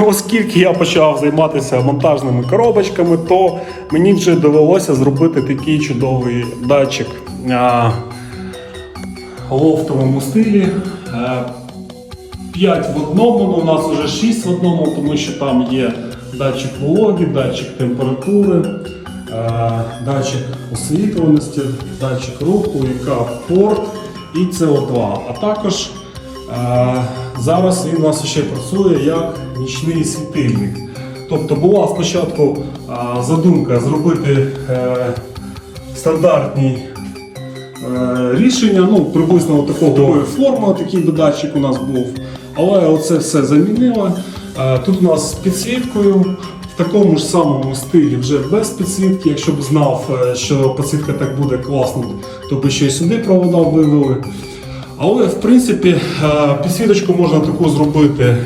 оскільки я почав займатися монтажними коробочками, то мені вже довелося зробити такий чудовий датчик а, лофтовому стилі. Е, 5 в одному, ну у нас вже 6 в одному, тому що там є датчик вологи, датчик температури, е, датчик освітлюваності, датчик руху, яка порт і CO2. А також е, зараз він у нас ще працює як нічний світильник. Тобто була спочатку задумка зробити е, стандартні Е, рішення, ну, приблизно такого форми, такий додатчик у нас був. Але оце все замінило. Е, Тут у нас з підсвіткою, в такому ж самому стилі, вже без підсвітки. Якщо б знав, що підсвітка так буде класно, то би ще й сюди провода вивели. Але в принципі е, підсвіточку можна таку зробити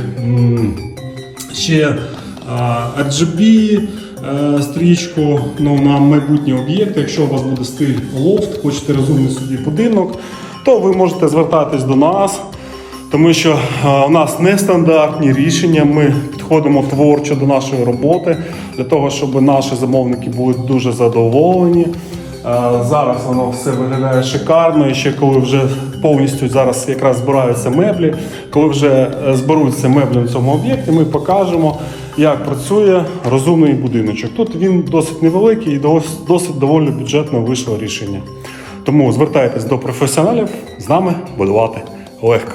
ще е, RGB е, стрічку ну, на майбутні об'єкти. Якщо у вас буде стиль лофт, хочете розумний собі будинок, то ви можете звертатись до нас. Тому що у нас нестандартні рішення, ми підходимо творчо до нашої роботи для того, щоб наші замовники були дуже задоволені. Е, Зараз воно все виглядає шикарно. І ще коли вже повністю зараз якраз збираються меблі, коли вже е, зберуться меблі на цьому об'єкті, ми покажемо, як працює розумний будиночок. Тут він досить невеликий і дос- досить доволі бюджетно вийшло рішення. Тому звертайтесь до професіоналів, з нами будувати легко.